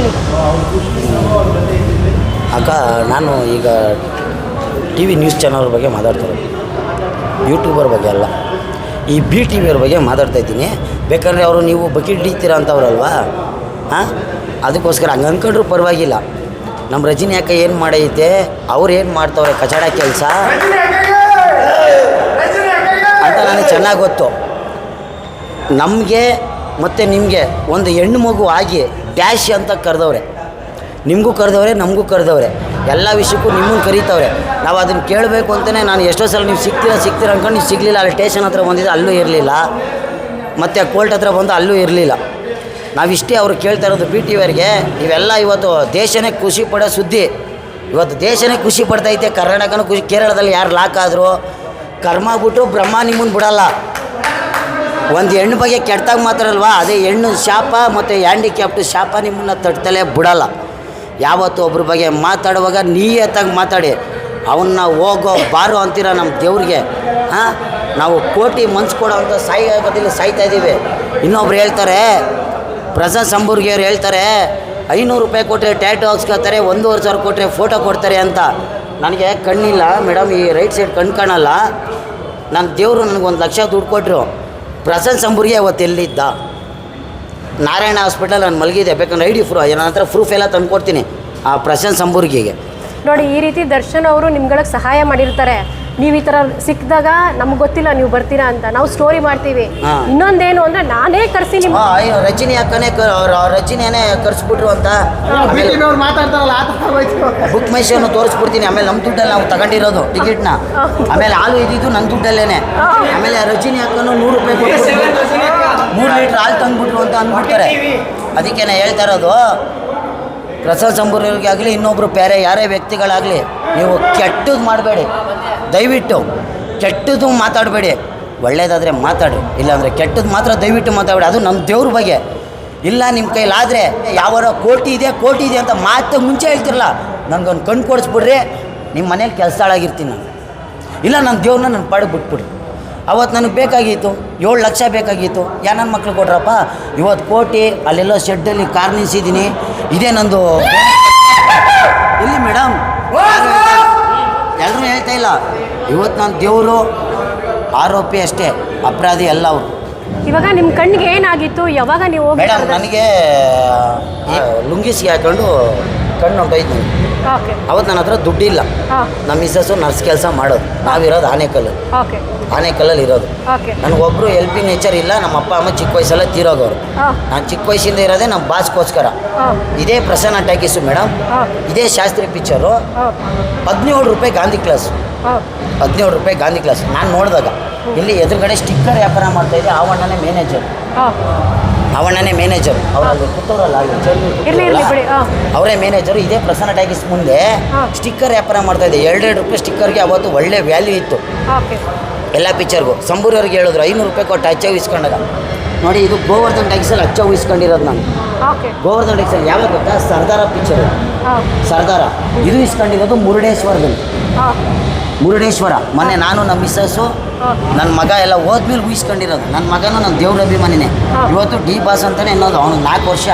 ಹೇಳಿ. ಅಕ್ಕ, ನಾನು ಈಗ ಟಿ ವಿ ನ್ಯೂಸ್ ಚಾನಲ್ ಬಗ್ಗೆ ಮಾತಾಡ್ತಾರೆ ಯೂಟ್ಯೂಬರ್ ಬಗ್ಗೆ ಅಲ್ಲ. ಈ ಬಿ ಟಿ ವಿಯವ್ರ ಬಗ್ಗೆ ಮಾತಾಡ್ತಾ ಇದ್ದೀನಿ. ಬೇಕಂದರೆ ಅವರು ನೀವು ಬಕೆಟ್ ಹಿಡಿತೀರ ಅಂತವ್ರಲ್ವಾ? ಹಾಂ? ಅದಕ್ಕೋಸ್ಕರ ಹಂಗೆ ಅಂದ್ಕೊಂಡ್ರು ಪರವಾಗಿಲ್ಲ. ನಮ್ಮ ರಜನಿ ಅಕ್ಕ ಏನು ಮಾಡೈತೆ? ಅವ್ರು ಏನು ಮಾಡ್ತವ್ರೆ? ಕಚಡ ಕೆಲಸ? ಅಂತ ನನಗೆ ಚೆನ್ನಾಗಿ ಗೊತ್ತು. ನಮಗೆ ಮತ್ತು ನಿಮಗೆ ಒಂದು ಹೆಣ್ಣು ಮಗು ಆಗಿ ಡ್ಯಾಶ್ ಅಂತ ಕರೆದವ್ರೆ. ನಿಮಗೂ ಕರೆದವ್ರೆ, ನಮಗೂ ಕರೆದವ್ರೆ. ಎಲ್ಲ ವಿಷಯಕ್ಕೂ ನಿಮ್ಮನ್ನು ಕರೀತವ್ರೆ. ನಾವು ಅದನ್ನು ಕೇಳಬೇಕು ಅಂತಲೇ ನಾನು ಎಷ್ಟೋ ಸಲ ನೀವು ಸಿಗ್ತೀರ ಸಿಗ್ತೀರ ಅಂದ್ಕೊಂಡು ನೀವು ಸಿಗಲಿಲ್ಲ. ಅಲ್ಲಿ ಸ್ಟೇಷನ್ ಹತ್ರ ಬಂದಿದ್ದು ಅಲ್ಲೂ ಇರಲಿಲ್ಲ. ಮತ್ತು ಕೋರ್ಟ್ ಹತ್ರ ಬಂದು ಅಲ್ಲೂ ಇರಲಿಲ್ಲ. ನಾವಿಷ್ಟೇ ಅವರು ಕೇಳ್ತಾ ಇರೋದು ಪಿ ಟಿ ಅವರಿಗೆ, ಇವೆಲ್ಲ ಇವತ್ತು ದೇಶನೇ ಖುಷಿ ಪಡೋ ಸುದ್ದಿ. ಇವತ್ತು ದೇಶನೇ ಖುಷಿ ಪಡ್ತೈತೆ. ಕರ್ನಾಟಕನೂ ಖುಷಿ, ಕೇರಳದಲ್ಲಿ ಯಾರು ಲಾಕ್ ಆದರೂ, ಕರ್ಮ ಬಿಟ್ಟು ಬ್ರಹ್ಮ ನಿಮ್ಮನ್ನು ಬಿಡಲ್ಲ. ಒಂದು ಹೆಣ್ಣು ಬಗ್ಗೆ ಮಾತ್ರ ಅಲ್ವಾ ಅದೇ ಹೆಣ್ಣು ಶಾಪ ಮತ್ತು ಹ್ಯಾಂಡಿಕ್ಯಾಪ್ಟ್ ಶಾಪ ನಿಮ್ಮನ್ನ ತಟ್ಟಲೇ ಬಿಡಲ್ಲ. ಯಾವತ್ತು ಒಬ್ಬರ ಬಗ್ಗೆ ಮಾತಾಡುವಾಗ ನೀಯತ್ತಾಗಿ ಮಾತಾಡಿ. ಅವನ್ನ ಹೋಗೋ ಬಾರು ಅಂತೀರ ನಮ್ಮ ದೇವ್ರಿಗೆ? ಹಾಂ? ನಾವು ಕೋಟಿ ಮನ್ಸು ಕೊಡೋವಂಥ ಅಂತ ಆಗೋದಿಲ್ಲ, ಸಾಯ್ತಾ ಇದ್ದೀವಿ ಇನ್ನೊಬ್ರು ಹೇಳ್ತಾರೆ ಪ್ರಸಾದ್ ಸಂಬೂರ್ಗಿಯವ್ರು ಹೇಳ್ತಾರೆ, ಐನೂರು ರೂಪಾಯಿ ಕೊಟ್ಟರೆ ಟ್ಯಾಟು ಹಾಕ್ಸ್ಕೊತಾರೆ ಒಂದೂವರೆ ಸಾವಿರ ಕೊಟ್ಟರೆ ಫೋಟೋ ಕೊಡ್ತಾರೆ ಅಂತ. ನನಗೆ ಕಣ್ಣಿಲ್ಲ ಮೇಡಮ್ ಈ ರೈಟ್ ಸೈಡ್ ಕಣ್ಣು ಕಾಣಲ್ಲ. ನನ್ನ ದೇವರು ನನಗೊಂದು ಲಕ್ಷ ದುಡ್ಡು ಕೊಟ್ಟರು ಪ್ರಸನ್ನ ಸಂಬೂರಿಗೆ ಅವತ್ತು ಎಲ್ಲಿದ್ದ? ನಾರಾಯಣ ಹಾಸ್ಪಿಟಲ್ ನಾನು ಮಲಗಿದೆ ಬೇಕಂದ್ರೆ ಐ ಡಿ ಪ್ರೂಫ್ ನನ್ನ ಹತ್ರ ಪ್ರೂಫ್ ಎಲ್ಲ ತಂದು ಕೊಡ್ತೀನಿ ಆ ಪ್ರಸನ್ ಸಂಬೂರ್ಗಿಗೆ. ನೋಡಿ, ಈ ರೀತಿ ದರ್ಶನ್ ಅವರು ನಿಮ್ಗಳಿಗೆ ಸಹಾಯ ಮಾಡಿರ್ತಾರೆ. ನೀವು ಈ ತರ ಸಿಕ್ಕಿದಾಗ ನಮ್ಗೆ ಗೊತ್ತಿಲ್ಲ ನೀವು ಬರ್ತೀರಾ ಅಂತ. ನಾವು ಸ್ಟೋರಿ ಮಾಡ್ತೀವಿ. ಹಾ. ಇನ್ನೊಂದೇನು ಅಂದ್ರೆ ನಾನೇ ಕರ್ಸಿ ನಿಮ್ ಆ, ಅಯ್ಯೋ ರಜನಿ ಅಕ್ಕನೇ ಕ ಅವ್ರ ಅವ್ರ ರಜನಿಯೇ ಕರ್ಸ್ಬಿಟ್ರು ಅಂತ. ಆಮೇಲೆ ಅವ್ರು ಮಾತಾಡ್ತಾರಲ್ಲ ಆ ಥರ ಆಗೋಯ್ತು. ಬುಕ್ ಮೈ ಶೋನು ತೋರಿಸ್ಬಿಡ್ತೀನಿ. ಆಮೇಲೆ ನಮ್ಮ ದುಡ್ಡಲ್ಲಿ ನಾವು ತಗೊಂಡಿರೋದು ಟಿಕೆಟ್ನ ಆಮೇಲೆ ಹಾಲು ಇದ್ದಿದ್ದು ನನ್ನ ದುಡ್ಡಲ್ಲೇನೆ. ಆಮೇಲೆ ರಜನಿ ಅಕ್ಕನು ನೂರು ರೂಪಾಯಿ ಕೊಟ್ಟು ಮೂರು ಲೀಟರ್ ಹಾಲು ತಂದ್ಬಿಟ್ರು ಅಂತ ಅಂದ್ಬಿಡ್ತಾರೆ. ಅದಕ್ಕೆ ನಾ ಹೇಳ್ತಾ ಇರೋದು ಪ್ರಸಾದ್ ಸಂಬೂರ್ಗೆ ಆಗಲಿ ಇನ್ನೊಬ್ಬರು ಬೇರೆ ಯಾರೇ ವ್ಯಕ್ತಿಗಳಾಗಲಿ, ನೀವು ಕೆಟ್ಟದ್ದು ಮಾಡಬೇಡಿ. ದಯವಿಟ್ಟು ಕೆಟ್ಟದ್ದು ಮಾತಾಡಬೇಡಿ. ಒಳ್ಳೇದಾದರೆ ಮಾತಾಡಿ ಇಲ್ಲಾಂದರೆ ಕೆಟ್ಟದ್ದು ಮಾತ್ರ ದಯವಿಟ್ಟು ಮಾತಾಡಿ ಅದು ನಮ್ಮ ದೇವ್ರ ಬಗ್ಗೆ ಇಲ್ಲ, ನಿಮ್ಮ ಕೈಲಾದರೆ ಯಾವಾರ ಕೋಟಿ ಇದೆ ಕೋಟಿ ಇದೆ ಅಂತ ಮಾತು ಮುಂಚೆ ಹೇಳ್ತಿರಲ್ಲ ನನಗೊಂದು ಕಣ್ಣು ಕೊಡಿಸ್ಬಿಡ್ರಿ, ನಿಮ್ಮ ಮನೇಲಿ ಕೆಲಸದಾಳಾಗಿರ್ತೀನಿ ನಾನು. ಇಲ್ಲ, ನನ್ನ ದೇವ್ರನ್ನ ನನ್ನ ಪಾಡಿಗೆ ಬಿಟ್ಬಿಡಿ ಅವತ್ತು ನನಗೆ ಬೇಕಾಗಿತ್ತು ಏಳು ಲಕ್ಷ ಬೇಕಾಗಿತ್ತು. ಯಾ ನನ್ನ ಮಕ್ಳು ಕೊಟ್ರಪ್ಪ? ಇವತ್ತು ಕೋಟಿ ಅಲ್ಲೆಲ್ಲ ಶೆಡ್ಡಲ್ಲಿ ಕಾರ್ ನಿಲ್ಸಿದ್ದೀನಿ. ಇದೇ ನಂದು ಇಲ್ಲಿ ಮೇಡಮ್ ಎಲ್ಲರೂ ಹೇಳ್ತಾ ಇಲ್ಲ. ಇವತ್ತು ನಾನು ದೇವರು ಆರೋಪಿ ಅಷ್ಟೇ ಅಪರಾಧಿ ಎಲ್ಲ ಅವರು. ಇವಾಗ ನಿಮ್ಮ ಕಣ್ಣಿಗೆ ಏನಾಗಿತ್ತು? ಯಾವಾಗ ನೀವು ಮೇಡಮ್ ನನಗೆ ಲುಂಗಿಸಿ ಹಾಕೊಂಡು ಕಣ್ಣು ಹೊಂಟೋಯ್ತು ಅವತ್ತು ನನ್ನ ಹತ್ರ ದುಡ್ಡಿಲ್ಲ. ನಮ್ಮ ಮಿಸ್ಸಸ್ಸು ನರ್ಸ್ ಕೆಲಸ ಮಾಡೋದು. ನಾವಿರೋದು ಆನೆಕಲ್ಲು. ಆನೆಕಲ್ಲಲ್ಲಿ ಇರೋದು. ನನಗೊಬ್ಬರು ಎಲ್ ಪಿ ನೇಚರ್ ಇಲ್ಲ ನಮ್ಮ ಅಪ್ಪ ಅಮ್ಮ ಚಿಕ್ಕ ವಯಸ್ಸಲ್ಲ ತೀರೋಗೋರು ನಾನು ಚಿಕ್ಕ ವಯಸ್ಸಿಂದ ಇರೋದೇ ನಮ್ಮ ಬಾಸ್ಗೋಸ್ಕರ ಇದೇ ಪ್ರಸನ್ನ ಟ್ಯಾಕಿಸು ಮೇಡಮ್ ಇದೇ ಶಾಸ್ತ್ರಿ ಪಿಕ್ಚರು ಹದಿನೇಳು ರೂಪಾಯಿ ಗಾಂಧಿ ಕ್ಲಾಸ್ ಹದಿನೇಳು ರೂಪಾಯಿ ಗಾಂಧಿ ಕ್ಲಾಸ್ ನಾನು ನೋಡಿದಾಗ ಇಲ್ಲಿ ಎದುರುಗಡೆ ಸ್ಟಿಕ್ಕರ್ ವ್ಯಾಪಾರ ಮಾಡ್ತಾ ಮಾಡ್ತಾಯಿದ್ದೆ ಆವಣ್ಣನೇ ಮ್ಯಾನೇಜರ್ ಹಾಂ. ಅವಣ್ಣನೇ ಮ್ಯಾನೇಜರ್ ಅವರಲ್ಲಿ ಕೂತವ್ರಲ್ಲ ಅಲ್ಲಿ ಚೇರ್ಮನ್ ಇರಲಿ ಇರಲಿ ಕೂತವ್ರಲ್ಲ, ಬಿಡಿ ಹಾಂ. ಅವರೇ ಮ್ಯಾನೇಜರ್ ಇದೇ ಪ್ರಸನ್ನ ಟ್ಯಾಕಿಸ್ ಮುಂದೆ ಹಾ. ಸ್ಟಿಕ್ಕರ್ ವ್ಯಾಪಾರ ಮಾಡ್ತಾ ಇದ್ದೆ. ಎರಡೆರಡು ರೂಪಾಯಿ ಸ್ಟಿಕ್ಕರ್ಗೆ ಅವತ್ತು ಒಳ್ಳೆ ವ್ಯಾಲ್ಯೂ ಇತ್ತು. ಓಕೆ. ಎಲ್ಲ ಪಿಕ್ಚರ್ಗೂ ಸಂಬೂರವ್ರಿಗೆ ಹೇಳಿದ್ರು ಐನೂರು ರೂಪಾಯಿ ಕೊಟ್ಟು ಅಚ್ಚ ಇಸ್ಕೊಂಡಾಗ ನೋಡಿ ಇದು ಗೋವರ್ಧನ್ ಟ್ಯಾಕ್ಸಲ್ಲಿ ಅಚ್ಚ ಇಸ್ಕೊಂಡಿರೋದು ನಾನು. ಓಕೆ. ಗೋವರ್ಧನ್ ಟ್ಯಾಕ್ಸಲ್ಲಿ ಯಾವಾಗ ಗೊತ್ತಾ? ಸರ್ದಾರ ಪಿಕ್ಚರು ಹಾಂ. ಸರ್ದಾರ. ಇದು ಇಸ್ಕೊಂಡಿರೋದು ಮುರುಡೇಶ್ವರದಲ್ಲಿ. ಹಾಂ. ಮುರುಡೇಶ್ವರ. ಮೊನ್ನೆ ನಾನು ನಮ್ಮ ಮಿಸ್ಸಸ್ಸು ನನ್ನ ಮಗ ಎಲ್ಲ ಹೋದ್ಮೇಲೆ ಊಹಿಸ್ಕೊಂಡಿರೋದು ನನ್ನ ಮಗನೂ ನನ್ನ ದೇವ್ರ ಅಭಿಮಾನಿನೇ. ಇವತ್ತು ಡಿ ಬಾಸ್ ಅಂತಾನೆ ಅನ್ನೋದು. ಅವ್ನು ನಾಲ್ಕು ವರ್ಷ.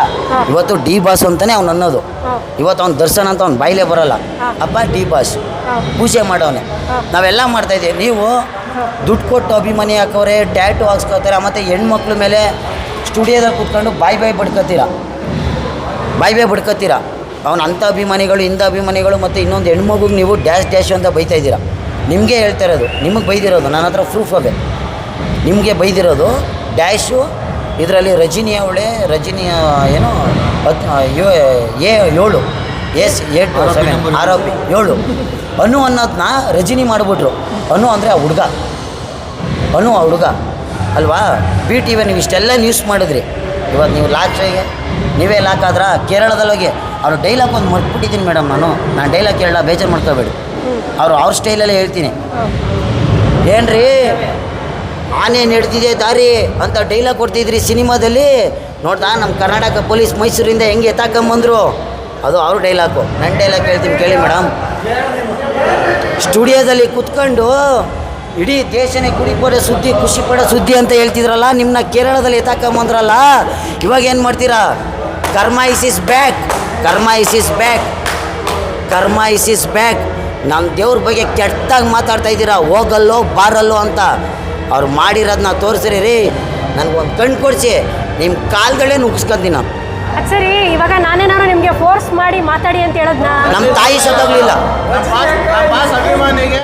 ಇವತ್ತು ಡಿ ಬಾಸ್ ಅಂತಾನೆ ಅವ್ನು ಅನ್ನೋದು. ಇವತ್ತು ಅವ್ನ ದರ್ಶನ ಅಂತ ಅವ್ನು ಬಾಯಿಲೇ ಬರಲ್ಲ. ಅಪ್ಪ ಡಿ ಬಾಸ್. ಪೂಜೆ ಮಾಡೋನೆ. ನಾವೆಲ್ಲ ಮಾಡ್ತಾ ಇದ್ದೀವಿ. ನೀವು ದುಡ್ಡು ಕೊಟ್ಟು ಅಭಿಮಾನಿ ಹಾಕೋರೆ ಟ್ಯಾಟು ಹಾಕ್ಸ್ಕೊತಾರೆ ಮತ್ತು ಹೆಣ್ಮಕ್ಳ ಮೇಲೆ ಸ್ಟುಡಿಯೋದಲ್ಲಿ ಕೂತ್ಕೊಂಡು ಬಾಯ್ ಬಾಯ್ ಬಡ್ಕೋತೀರ? ಬಾಯ್ ಬಾಯ್ ಬಡ್ಕೋತೀರಾ? ಅವ್ನು ಅಂಥ ಅಭಿಮಾನಿಗಳು ಇಂಥ ಅಭಿಮಾನಿಗಳು ಮತ್ತು ಇನ್ನೊಂದು ಹೆಣ್ಮಗುಗೆ ನೀವು ಡ್ಯಾಶ್ ಡ್ಯಾಶ್ ಅಂತ ಬೈತಾ ಇದ್ದೀರಾ? ನಿಮಗೆ ಹೇಳ್ತಾ ಇರೋದು ನಿಮಗೆ ಬೈದಿರೋದು ನನ್ನ ಹತ್ರ ಪ್ರೂಫ್ ಅದೇ ನಿಮಗೆ ಬೈದಿರೋದು ಡ್ಯಾಶು ಇದರಲ್ಲಿ ರಜಿನಿ ಅವಳೆ ರಜಿನಿಯ ಏನು ಎ ಏಳು ಎಸ್ ಏಟ್ ಸೆವೆನ್ ಆರೋಪಿ ಏಳು. ಅನು ಅನ್ನೋದನ್ನ ರಜಿನಿ ಮಾಡಿಬಿಟ್ರು. ಅನು ಅಂದರೆ ಆ ಹುಡುಗ. ಅನು ಆ ಹುಡುಗ. ಅಲ್ವಾ? ಬಿ ಟಿ ವಿ ನೀವು ಇಷ್ಟೆಲ್ಲ ನ್ಯೂಸ್ ಮಾಡಿದ್ರಿ. ಇವತ್ತು ನೀವು ಲಾಸ್ಟಿಗೆ ನೀವೇ ಲಾಕ್ ಆದ್ರೆ? ಕೇರಳದಲ್ಲಿ ಹೋಗಿ ಅವ್ರು ಡೈಲಾಗ್ ಒಂದು ಮರ್ತ್ಬಿಟ್ಟಿದ್ದೀನಿ ಮೇಡಮ್ ನಾನು. ನಾನು ಡೈಲಾಗ್ ಕೇಳಲ್ಲ, ಬೇಜಾರು ಮಾಡ್ಕೋಬೇಡಿ. ಅವರು ಅವ್ರ ಸ್ಟೈಲಲ್ಲೇ ಹೇಳ್ತೀನಿ. ಏನ್ರಿ? ಆನೆ ನಡೆದಿದೆ ದಾರಿ ಅಂತ ಡೈಲಾಗ್ ಕೊಡ್ತಿದ್ರಿ ಸಿನಿಮಾದಲ್ಲಿ? ನೋಡ್ದಾ ನಮ್ಮ ಕರ್ನಾಟಕ ಪೊಲೀಸ್ ಮೈಸೂರಿಂದ ಹೆಂಗೆ ಎತ್ತಾಕೊಂಬಂದ್ರು? ಅದು ಅವ್ರ ಡೈಲಾಗು ನನ್ನ ಡೈಲಾಗ್ ಹೇಳ್ತೀನಿ ಕೇಳಿ ಮೇಡಮ್ ಸ್ಟುಡಿಯೋದಲ್ಲಿ ಕುತ್ಕೊಂಡು ಇಡೀ ದೇಶನೇ ಕುಡಿಪೋರೆ ಸುದ್ದಿ ಖುಷಿ ಪಡೋ ಸುದ್ದಿ ಅಂತ ಹೇಳ್ತಿದ್ರಲ್ಲ ನಿಮ್ಮನ್ನ ಕೇರಳದಲ್ಲಿ ಎತ್ತಾಕೊಂಬಂದ್ರಲ್ಲ, ಇವಾಗ ಏನು ಮಾಡ್ತೀರಾ? Karma is is back karma is is back karma is is back ನಮ್ಮ ದೇವ್ರ ಬಗ್ಗೆ ಕೆಟ್ಟಾಗಿ ಮಾತಾಡ್ತಾ ಇದ್ದೀರಾ? ಹೋಗಲ್ಲೋ ಬಾರಲ್ಲೋ ಅಂತ. ಅವ್ರು ಮಾಡಿರೋದನ್ನ ತೋರಿಸ್ರಿ ರೀ. ನನಗೊಂದು ಕಣ್ಣು ಕೊಡಿಸಿ. ನಿಮ್ಮ ಕಾಲ್ಗಳೇ ನುಗ್ಸ್ಕೊಂತೀನಿ ನಾನು ಅದ್ ಸರಿ ಇವಾಗ ನಾನೇನಾದ್ರು ನಿಮ್ಗೆ ಫೋರ್ಸ್ ಮಾಡಿ ಮಾತಾಡಿ ಅಂತ ಹೇಳದ್ನ? ನಮ್ಮ ತಾಯಿ ಸತ್ತೋಗ್ಲಿಲ್ಲ.